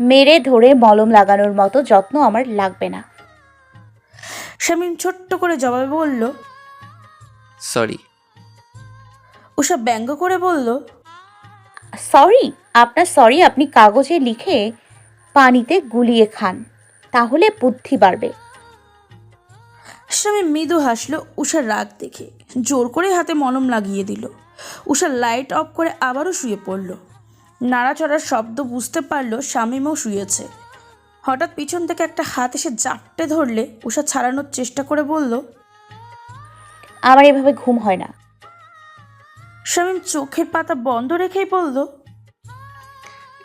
মেরে ধরে মলম লাগানোর মতো যত্ন আমার লাগবে না। শামীম ছোট্ট করে জবাবে বলল সরি ওসব ব্যঙ্গ করে বলল সরি আপনার সরি আপনি কাগজে লিখে পানিতে গুলিয়ে খান তাহলে বুদ্ধি বাড়বে। স্বামী মৃদু হাসলো উষার রাগ দেখে। জোর করে হাতে মলম লাগিয়ে দিল। উষা লাইট অফ করে আবারও শুয়ে পড়ল। নাড়াচড়ার শব্দ বুঝতে পারল স্বামীমও শুয়েছে। হঠাৎ পিছন থেকে একটা হাত এসে জাপটে ধরলে উষা ছাড়ানোর চেষ্টা করে বলল আমার এভাবে ঘুম হয় না। শামীম চোখের পাতা বন্ধ রেখেই বলল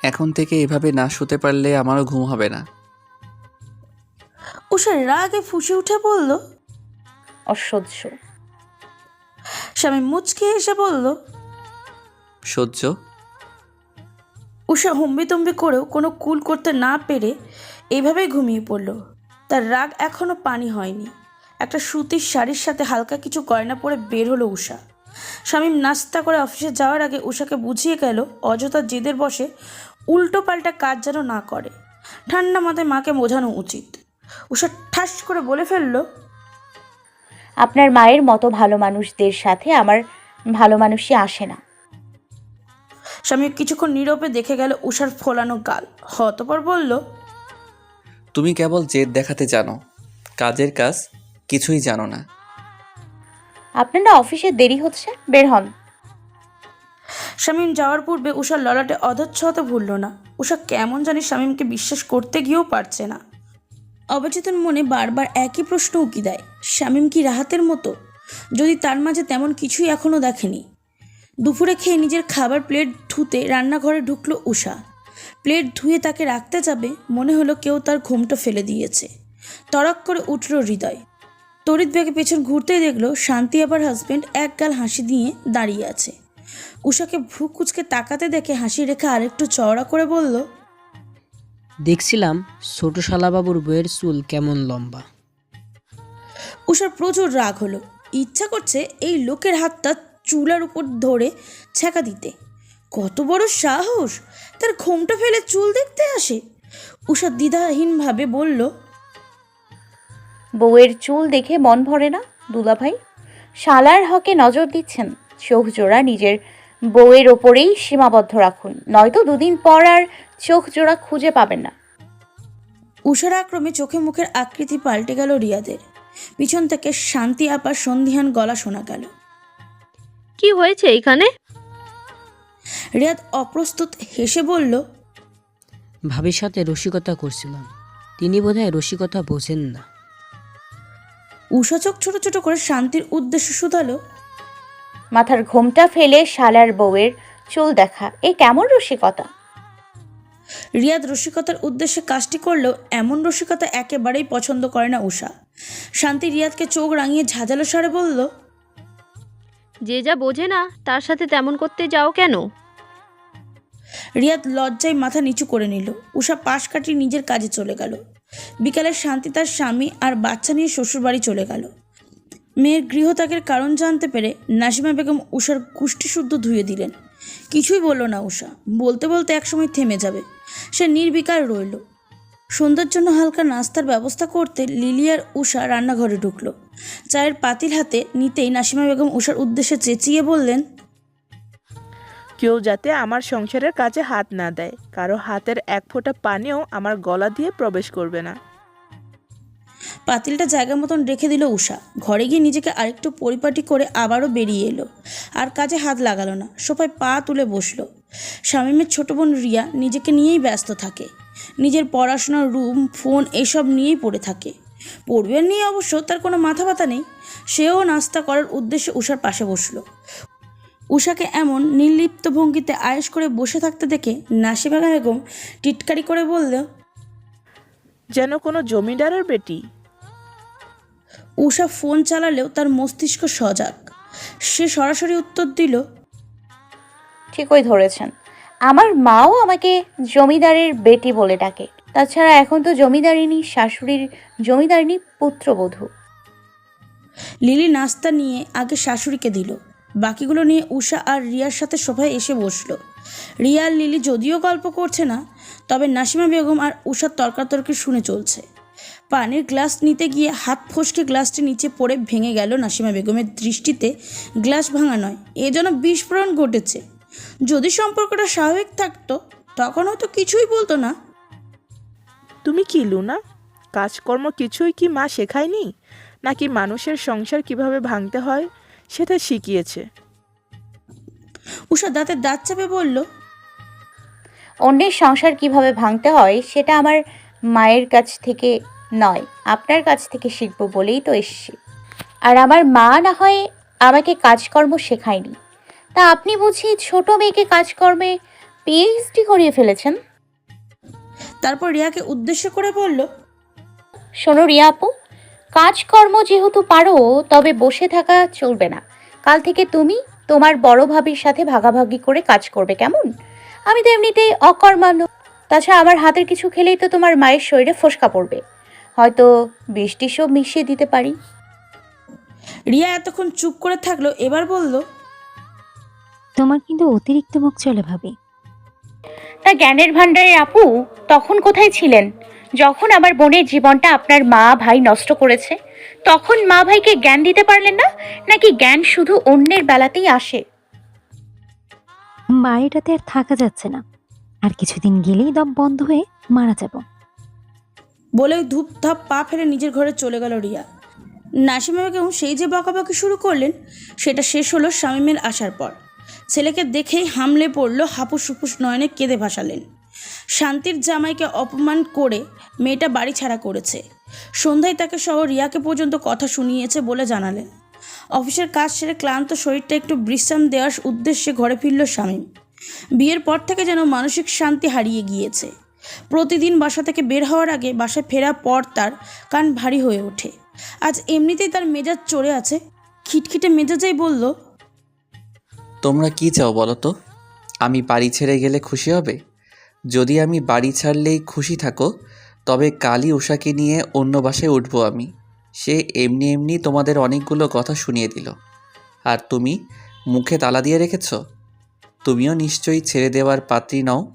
এখন থেকে এভাবে না শুতে পারলে আমারও ঘুম হবে না। উষা রাগে ফুসে উঠে বলল অসহ্য। স্বামী মুচকে এসে বলল সহ্য? উষা হম্বিতম্বি করেও কোনো কুল করতে না পেরে এইভাবেই ঘুমিয়ে পড়ল। তার রাগ এখনও পানি হয়নি। একটা সুতির শাড়ির সাথে হালকা কিছু গয়না পরে বের হলো উষা স্বামী নাস্তা করে অফিসে যাওয়ার আগে উষাকে বুঝিয়ে গেল অযথা জেদের বসে উল্টো পাল্টা কাজ যেন না করে। ঠান্ডা মাথায় মাকে বোঝানো উচিত। উষা ঠাস করে বলে ফেলল আপনার মায়ের মতো ভালো মানুষদের সাথে আমার ভালো মানুষই আসে না। স্বামী কিছুক্ষণ নীরবে দেখে গেল উষার ফোলানো গাল। হতপর বলল তুমি কেবল জেদ দেখাতে জানো কাজের কাজ কিছুই জানো না। আপনার না অফিসে দেরি হচ্ছে বের হন। শামীম যাওয়ার পূর্বে উষার ললাটে অধচ্ছ হতে ভুলল না। উষা কেমন জানি শামীমকে বিশ্বাস করতে গিয়েও পারছে না। অবচেতন মনে বারবার একই প্রশ্ন উকি দেয়, শামীম কি রাহাতের মতো? যদি তার মাঝে তেমন কিছুই এখনও দেখেনি? দুপুরে খেয়ে নিজের খাবার প্লেট ধুতে রান্নাঘরে ঢুকলো উষা। প্লেট ধুয়ে তাকে রাখতে যাবে মনে হলো কেউ তার ঘুমটা ফেলে দিয়েছে। তড়ক করে উঠল হৃদয়। তড়িৎ ব্যাগে পেছন ঘুরতেই দেখল শান্তি আবার হাজব্যান্ড এক গাল হাসি দিয়ে দাঁড়িয়ে আছে। উষাকে ভ্রু কুচকে তাকাতে দেখে হাসি রেখে আরেকটু চওড়া করে বলল দেখছিলাম ছোট শালাবাবুর বইয়ের চুল কেমন লম্বা। উষার প্রচুর রাগ হলো। ইচ্ছা করছে এই লোকের হাতটা চুলার উপর ধরে ছ্যাঁকা দিতে। কত বড় সাহস! তার ঘোমটা ফেলে চুল দেখতে আসে। উষা দ্বিধাহীনভাবে বলল বউয়ের চুল দেখে মন ভরে না দুলাভাই? শালার হকে নজর দিচ্ছেন চোখ জোড়া নিজের বউয়ের ওপরেই সীমাবদ্ধ রাখুন। নয়তো দুদিন পর আর চোখ জোড়া খুঁজে পাবেন না। উষার আক্রমে চোখে মুখের আকৃতি পাল্টে গেল রিয়াদের। পিছন থেকে শান্তি আপার সন্ধিহান গলা শোনা গেল। কি হয়েছে এখানে? রিয়াদ অপ্রস্তুত হেসে বলল ভাবির সাথে রসিকতা করছিলাম। তিনি বোধহয় রসিকতা বোঝেন না। উষা চোখ ছোট ছোট করে শান্তির উদ্দেশ্য শুধালো। মাথার ঘোমটা ফেলে শালার বউয়ের চুল দেখা। এ কেমন রসিকতা? রিয়াদ রসিকতার উদ্দেশ্যে কাজটি করলেও এমন রসিকতা একেবারেই পছন্দ করে না উষা। শান্তি রিয়াদকে চোখ রাঙিয়ে ঝাঁঝালো স্বরে বলল যে যা বোঝে না তার সাথে তেমন করতে যাও কেন? রিয়াদ লজ্জায় মাথা নিচু করে নিল। উষা পাশ কাটিয়ে নিজের কাজে চলে গেল। বিকালে শান্তি তার স্বামী আর বাচ্চা নিয়ে শ্বশুরবাড়ি চলে গেল। মেয়ের গৃহত্যাগের কারণ জানতে পেরে নাসিমা বেগম উষার কুষ্টি শুদ্ধ ধুয়ে দিলেন। কিছুই বলল না উষা বলতে বলতে একসময় থেমে যাবে। সে নির্বিকার রইল। সন্ধ্যার জন্য হালকা নাস্তার ব্যবস্থা করতে লিলিয়ার উষা রান্নাঘরে ঢুকলো। চায়ের পাতিল হাতে নিতেই নাসিমা বেগম উষার উদ্দেশ্যে চেঁচিয়ে বললেন, কেউ যাতে আমার সংসারের কাজে হাত না দেয়। কারও হাতের এক ফোঁটা পানিও আমার গলা দিয়ে প্রবেশ করবে না। পাতিলটা জায়গা মতন রেখে দিল উষা ঘরে গিয়ে নিজেকে আরেকটু পরিপাটি করে আবারও বেরিয়ে এলো। আর কাজে হাত লাগালো না, সোফায় পা তুলে বসল। শামীমের ছোট বোন রিয়া নিজেকে নিয়েই ব্যস্ত থাকে। নিজের পড়াশোনার রুম, ফোন এসব নিয়েই পড়ে থাকে। পড়বে নিয়ে অবশ্য তার কোনো মাথা ব্যথা নেই, সেও নাস্তা করার উদ্দেশ্যে উষার পাশে বসল। উষাকে এমন নির্লিপ্ত ভঙ্গিতে আয়েস করে বসে থাকতে দেখে নাসিমা বেগম টিটকারি করে বলল, যেন কোনো জমিদারের বেটি উষা ফোন চালালেও তার মস্তিষ্ক সজাগ। সে সরাসরি উত্তর দিল ঠিকই ধরেছেন। আমার মাও আমাকে জমিদারের বেটি বলে ডাকে। তাছাড়া এখন তো জমিদারিনী শাশুড়ির জমিদারিনী পুত্রবধূ। লিলি নাস্তা নিয়ে আগে শাশুড়িকে দিল। বাকিগুলো নিয়ে উষা আর রিয়ার সাথে সোফায় এসে বসল। রিয়া আর লিলি যদিও গল্প করছে না তবে নাসিমা বেগম আর উষার তর্কাতর্কি শুনে চলছে। পানির গ্লাস নিতে গিয়ে হাত ফসকে গ্লাসটি নিচে পড়ে ভেঙে গেল নাসিমা বেগমের দৃষ্টিতে। গ্লাস ভাঙা নয় এ যেন বিস্ফোরণ ঘটেছে। যদি সম্পর্কটা স্বাভাবিক থাকতো তখন হয়তো কিছুই বলতো না। তুমি কি লুনা? কাজকর্ম কিছুই কি মা শেখায়নি? নাকি মানুষের সংসার কীভাবে ভাঙতে হয় সেটা শিখিয়েছে। উষা দাঁতের দাঁত চাপে বলল অন্যের সংসার কীভাবে ভাঙতে হয় সেটা আমার মায়ের কাছ থেকে নয় আপনার কাছ থেকে শিখব বলেই তো এসছি। আর আমার মা না হয় আমাকে কাজকর্ম শেখায়নি। তা আপনি বুঝি ছোট মেয়েকে কাজকর্মে পিএইচডি করিয়ে ফেলেছেন? তারপর রিয়াকে উদ্দেশ্য করে বলল শোনো রিয়া আপু কাজকর্ম যেহেতু পারো তবে বসে থাকা চলবে না। কাল থেকে তুমি তোমার বড় ভাবির সাথে ভাগাভাগি করে কাজ করবে কেমন? আমি তো এমনিতেই অকর্মান্য তাছাড়া আমার হাতের কিছু খেলেই তো তোমার মায়ের শরীরে ফোসকা পড়বে। হয়তো বৃষ্টি সব মিশিয়ে দিতে পারি। রিয়া এতক্ষণ চুপ করে থাকল এবার বলল তোমার কিন্তু অতিরিক্ত মুখ চলে ভাবি। তা জ্ঞানের ভাণ্ডারের আপু তখন কোথায় ছিলেন? যখন আমার বোনের জীবনটা আপনার মা ভাই নষ্ট করেছে তখন মা ভাইকে জ্ঞান দিতে পারলেন না? নাকি জ্ঞান শুধু অন্যের বেলাতেই আসে? বাড়িটাতে আর থাকা যাচ্ছে না। আর কিছুদিন গেলেই দম বন্ধ হয়ে মারা যাব। বলেই ধূপ ধাপ পা ফেলে নিজের ঘরে চলে গেল রিয়া। নাসিমা বেগম সেই যে বকাবকি শুরু করলেন, সেটা শেষ হলো শামীমের আসার পর। ছেলেকে দেখেই হামলে পড়ল, হাপুস হুপুস নয়নে কেঁদে ভাসালেন। শান্তির জামাইকে অপমান করে মেয়েটা বাড়ি ছাড়া করেছে। সন্ধ্যায় তাকে সহ রিয়াকে পর্যন্ত কথা শুনিয়েছে বলে জানালেন। অফিসের কাজ সেরে ক্লান্ত শরীরটা একটু বিশ্রাম দেওয়ার উদ্দেশ্যে ঘরে ফিরল শামীম। বিয়ের পর থেকে যেন মানসিক শান্তি হারিয়ে গিয়েছে। প্রতিদিন বাসা থেকে বের হওয়ার আগে বাসায় ফেরার পর তার কান ভারী হয়ে ওঠে। আজ এমনিতেই তার মেজাজ চড়ে আছে। খিটখিটে মেজাজেই বলল, তোমরা কি চাও বলো তো? আমি বাড়ি ছেড়ে গেলে খুশি হবে? যদি আমি বাড়ি ছাড়লেই খুশি থাকো, তবে কালই উষাকে নিয়ে অন্য বাসায় উঠবো আমি। সে এমনি এমনি তোমাদের অনেকগুলো কথা শুনিয়ে দিল। আর তুমি মুখে তালা দিয়ে রেখেছ? তুমিও নিশ্চয়ই ছেড়ে দেওয়ার পাত্রী নও।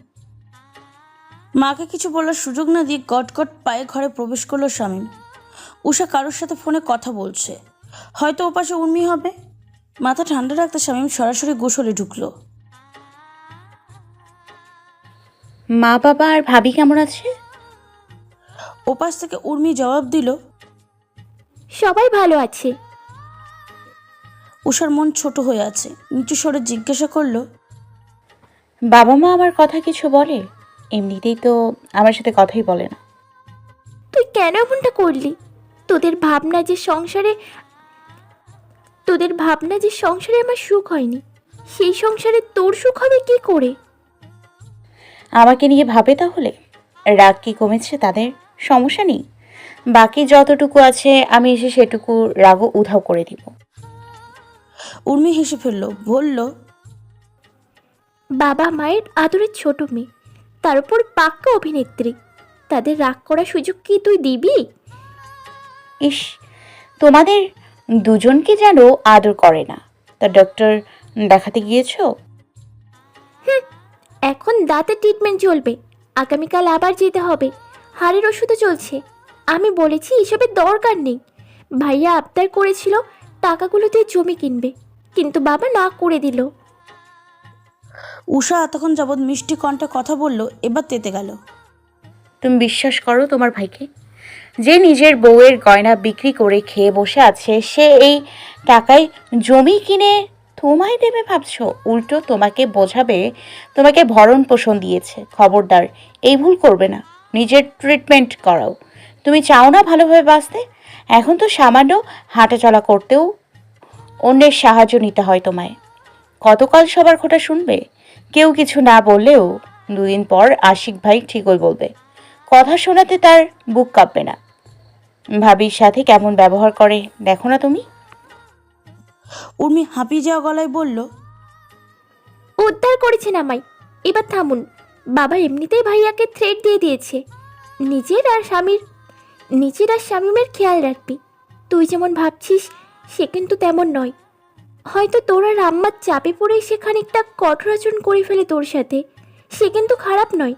মাকে কিছু বলার সুযোগ না দিয়ে গটগট পায়ে ঘরে প্রবেশ করল শামীম উষা কারোর সাথে ফোনে কথা বলছে। হয়তো ওপাশে উর্মি হবে। মাথা ঠান্ডা রাখতে শামীম সরাসরি গোসলে ঢুকলো। মা বাবা আর ভাবি কেমন আছে? ওপাশ থেকে উর্মি জবাব দিল সবাই ভালো আছে। উষার মন ছোট হয়ে আছে। নিচু স্বরে জিজ্ঞাসা করল বাবা মা আমার কথা কিছু বলে? এমনিতেই তো আমার সাথে কথাই বলে না। তুই কেন এমনটা করলি? তোদের ভাবনা যে সংসারে তোদের ভাবনা যে সংসারে আমার সুখ হয়নি সেই সংসারে তোর সুখ হবে কি করে? আমাকে নিয়ে ভাবে তাহলে? রাগ কি কমেছে তাদের? সমস্যা নেই। বাকি যতটুকু আছে আমি এসে সেটুকু রাগও উধাও করে দিব। উর্মি হেসে ফেলল বলল বাবা মায়ের আদরের ছোট মেয়ে। তার উপর পাক্কা অভিনেত্রী। তাদের রাগ করার সুযোগ কি তুই দিবি? ইস তোমাদের দুজনকে যেন আদর করে না। তা ডক্টর দেখাতে গিয়েছো? এখন দাঁতের ট্রিটমেন্ট চলবে। আগামীকাল আবার যেতে হবে। হাড়ের ওষুধও চলছে। আমি বলেছি এসবের দরকার নেই। ভাইয়া আবদার করেছিল টাকাগুলো দিয়ে জমি কিনবে। কিন্তু বাবা না করে দিল। উষা এতক্ষণ যাবৎ মিষ্টি কণ্ঠে কথা বলল, এবার তেতে গেল। তুমি বিশ্বাস করো তোমার ভাইকে? যে নিজের বউয়ের গয়না বিক্রি করে খেয়ে বসে আছে, সে এই টাকায় জমি কিনে তোমায় দেবে ভাবছ? উল্টো তোমাকে বোঝাবে, তোমাকে ভরণ পোষণ দিয়েছে। খবরদার, এই ভুল করবে না। নিজের ট্রিটমেন্ট করাও। তুমি চাও না ভালোভাবে বাঁচতে? এখন তো সামান্য হাঁটাচলা করতেও অন্যের সাহায্য নিতে হয় তোমায়। কতকাল সবার খোটা শুনবে। কেউ কিছু না বললেও দুদিন পর আশিক ভাই ঠিকই বলবে। কথা শোনাতে তার বুক কাঁপবে না। ভাবির সাথে কেমন ব্যবহার করে দেখো না তুমি? উর্মি হাঁপিয়ে যাওয়া গলায় বলল উদ্ধার করেছেন আমায়। এবার থামুন। বাবা এমনিতেই ভাইয়াকে থ্রেট দিয়ে দিয়েছে। নিজের আর স্বামীর নিজের আর স্বামীমের খেয়াল রাখবি। তুই যেমন ভাবছিস সে কিন্তু তেমন নয়। হয়তো তোর আর আম্মার চাপে পড়ে সে খানিকটা কঠোর আচরণ করে ফেলে তোর সাথে। সে কিন্তু খারাপ নয়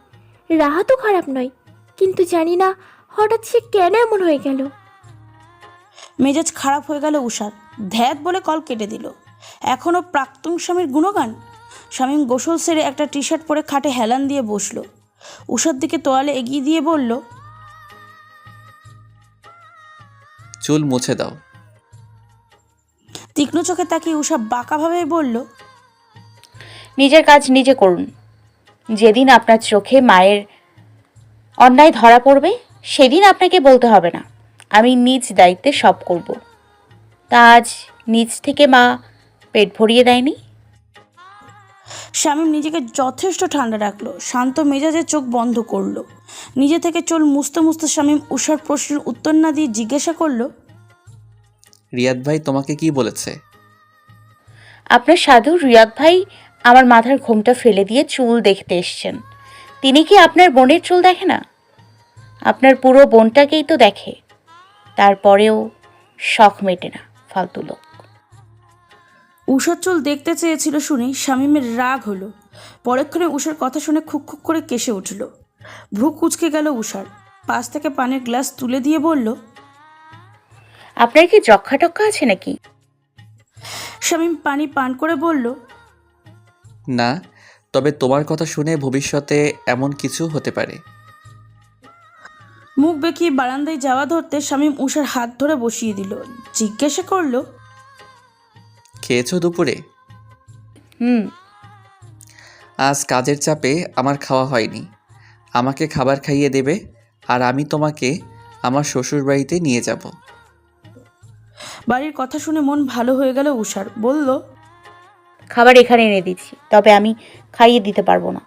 রাহাতও খারাপ নয়। কিন্তু জানি না হঠাৎ সে কেন এমন হয়ে গেল। মেজাজ খারাপ হয়ে গেল উষার। ধ্যাত বলে কল কেটে দিল। এখনও প্রাক্তন স্বামীর গুণগান? স্বামী গোসল সেরে একটা টি শার্ট পরে খাটে হেলান দিয়ে বসল। উষার দিকে তোয়ালে এগিয়ে দিয়ে বলল চুল মুছে দাও। তীক্ষ্ণ চোখে তাকিয়ে উষা বাঁকাভাবে বলল নিজের কাজ নিজে করুন। যেদিন আপনার চোখে মায়ের অন্যায় ধরা পড়বে সেদিন আপনাকে বলতে হবে না। আমি নিজ দায়িত্বে সব করব। তা আজ নিজ থেকে মা পেট ভরিয়ে দেয়নি? শামীম নিজেকে যথেষ্ট ঠান্ডা রাখল শান্ত মেজাজে চোখ বন্ধ করল। নিজে থেকে চুল মুছতে মুছতে শামীম উষার প্রশ্নের উত্তর না দিয়ে জিজ্ঞাসা করল রিয়াদ ভাই তোমাকে কি বলেছে? আপনার সাধু রিয়াদ ভাই আমার মাথার ঘোমটা ফেলে দিয়ে চুল দেখতে এসছেন। তিনি কি আপনার বোনের চুল দেখে না? আপনার পুরো বোনটাকেই তো দেখে। তারপরেও শখ মেটে না ফালতু লোক। উষার চুল দেখতে চেয়েছিল শুনে শামীমের রাগ হলো। পরক্ষণে উষার কথা শুনে খুক খুক করে কেসে উঠল। ভ্রু কুচকে গেল উষার। পাশ থেকে পানির গ্লাস তুলে দিয়ে বলল আপনার কি যক্ষা টক্ষা আছে নাকি? শামীম পানি পান করে বলল না তবে তোমার কথা শুনে ভবিষ্যতে এমন কিছু হতে পারে। মুখ বেঁকিয়ে বারান্দায় যাওয়া ধরতে শামীম উষার হাত ধরে বসিয়ে দিল। জিজ্ঞাসা করল খেয়েছো দুপুরে? হুম। আজ কাজের চাপে আমার খাওয়া হয়নি। আমাকে খাবার খাইয়ে দেবে আর আমি তোমাকে আমার শ্বশুরবাড়িতে নিয়ে যাব। বাড়ির কথা শুনে মন ভালো হয়ে গেল উষার। বলল খাবার এখানে এনে দিচ্ছি তবে আমি খাইয়ে দিতে পারব না।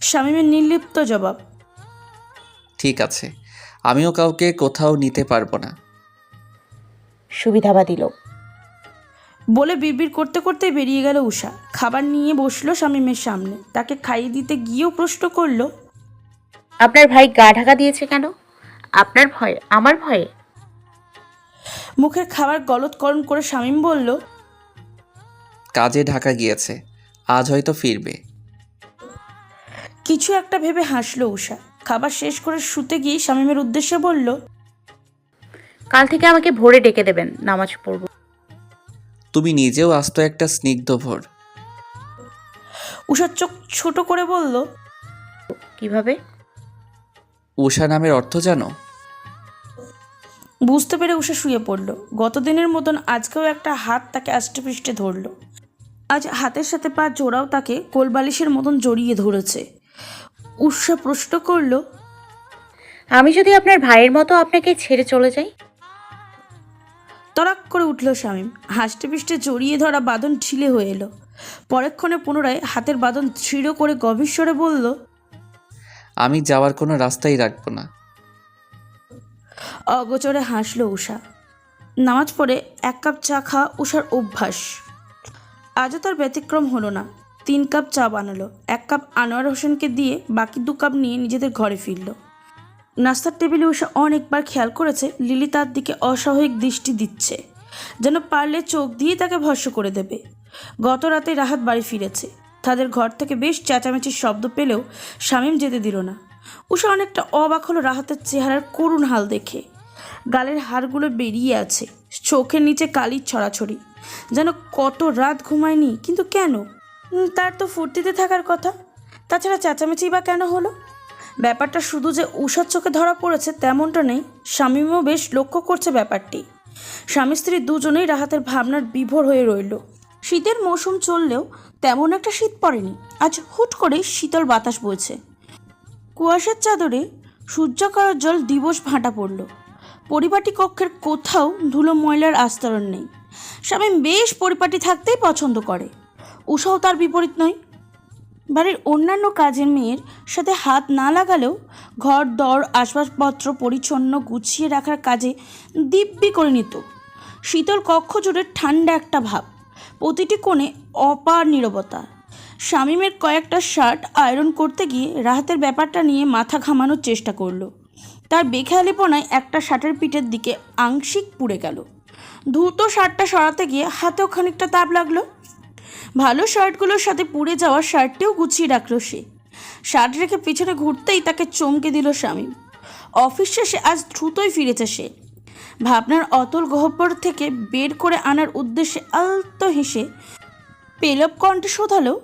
শামীমের নির্লিপ্ত জবাব ঠিক আছে আমিও কাউকে কোথাও নিতে পারব না। সুবিধাবাদী লোক। বলে বিড়বিড় করতে করতে বেরিয়ে গেল উষা। খাবার নিয়ে বসল শামীমের সামনে। তাকে খাইয়ে দিতে গিয়েও প্রশ্ন করল আপনার ভাই গা ঢাকা দিয়েছে কেন? আপনার ভয়ে আমার ভয়ে? মুখের খাবার গলতকরণ করে শামীম বলল কাজে ঢাকা গিয়েছে আজ হয়তো ফিরবে। কিছু একটা ভেবে হাসলো উষা খাবার শেষ করে শুতে গিয়ে শামীমের উদ্দেশ্যে বলল কাল থেকে আমাকে ভোরে ডেকে দেবেন নামাজ পড়ব। তুমি নিজেও আস্ত একটা স্নিগ্ধ ভোর। উষার চোখ ছোট করে বলল কীভাবে? উষা নামের অর্থ জানো? বুঝতে পেরে উষা শুয়ে পড়ল। গতদিনের মতন আজকেও একটা হাত তাকে আষ্টপৃষ্টে ধরলো। আজ হাতের সাথে পা জোড়াও তাকে কোলবালিশের মতন জড়িয়ে ধরেছে। উষা প্রশ্ন করল আমি যদি আপনার ভাইয়ের মতো আপনাকে ছেড়ে চলে যাই? তরাক করে উঠল শামীম। হাসতে পিষ্টে জড়িয়ে ধরা বাঁধন ঢিলে হয়ে এলো। পরক্ষণে পুনরায় হাতের বাঁধন দৃঢ় করে গভীর স্বরে বলল আমি যাওয়ার কোনো রাস্তাই রাখব না। অগোচরে হাসলো উষা নামাজ পড়ে এক কাপ চা খাওয়া উষার অভ্যাস। আজও তার ব্যতিক্রম হলো না। তিন কাপ চা বানালো, এক কাপ আনোয়ার হোসেনকে দিয়ে বাকি দু কাপ নিয়ে নিজেদের ঘরে ফিরল। নাস্তার টেবিলে উষা অনেকবার খেয়াল করেছে, লিলি তার দিকে অস্বাভাবিক দৃষ্টি দিচ্ছে, যেন পারলে চোখ দিয়ে তাকে ভস্য করে দেবে। গত রাতে রাহাত বাড়ি ফিরেছে। তাদের ঘর থেকে বেশ চেঁচামেচির শব্দ পেলেও শামীম যেতে দিল না। উষা অনেকটা অবাক হলো রাহাতের চেহারার করুণ হাল দেখে। গালের হাড়গুলো বেরিয়ে আছে। চোখের নিচে কালির ছড়াছড়ি। যেন কত রাত ঘুমায়নি, কিন্তু কেন? তার তো ফুর্তিতে থাকার কথা। তাছাড়া চেঁচামেচি বা কেন হলো? ব্যাপারটা শুধু যে উষার চোখে ধরা পড়েছে তেমনটা নেই স্বামীও বেশ লক্ষ্য করছে ব্যাপারটি। স্বামী স্ত্রী দুজনেই রাহাতের ভাবনার বিভোর হয়ে রইল। শীতের মৌসুম চললেও তেমন একটা শীত পড়েনি। আজ হুট করে শীতল বাতাস বইছে। কুয়াশার চাদরে সূর্যকরার জল দিবস ভাঁটা পড়ল। পরিপাটি কক্ষের কোথাও ধুলো ময়লার আস্তরণ নেই। স্বামী বেশ পরিপাটি থাকতেই পছন্দ করে। উষাও তার বিপরীত নয়। বাড়ির অন্যান্য কাজের মেয়ের সাথে হাত না লাগালেও ঘর, দর, আসবাবপত্র পরিচ্ছন্ন গুছিয়ে রাখার কাজে দিব্যি করে নিত। শীতল কক্ষ জুড়ে ঠান্ডা একটা ভাব। প্রতিটি কোণে অপার নীরবতা। শামীমের কয়েকটা শার্ট আয়রন করতে গিয়ে রাহাতের ব্যাপারটা নিয়ে মাথা ঘামানোর চেষ্টা করল। তার বেখেয়ালিপনায় একটা শার্টের পিঠের দিকে আংশিক পুড়ে গেল। দ্রুত শার্টটা সরাতে গিয়ে হাতেও খানিকটা তাপ লাগল। ভালো শার্টগুলোর সাথে পুড়ে যাওয়া শার্টটিও গুছিয়ে রাখল সে। শার্ট রেখে পিছনে ঘুরতেই তাকে চমকে দিল স্বামী। অফিস শেষে আজ দ্রুতই ফিরেছে সে। ভাবনার অতল গহ্বর থেকে বের করে আনার উদ্দেশ্যে আলতো হেসে পেলব কণ্ঠে শোধালো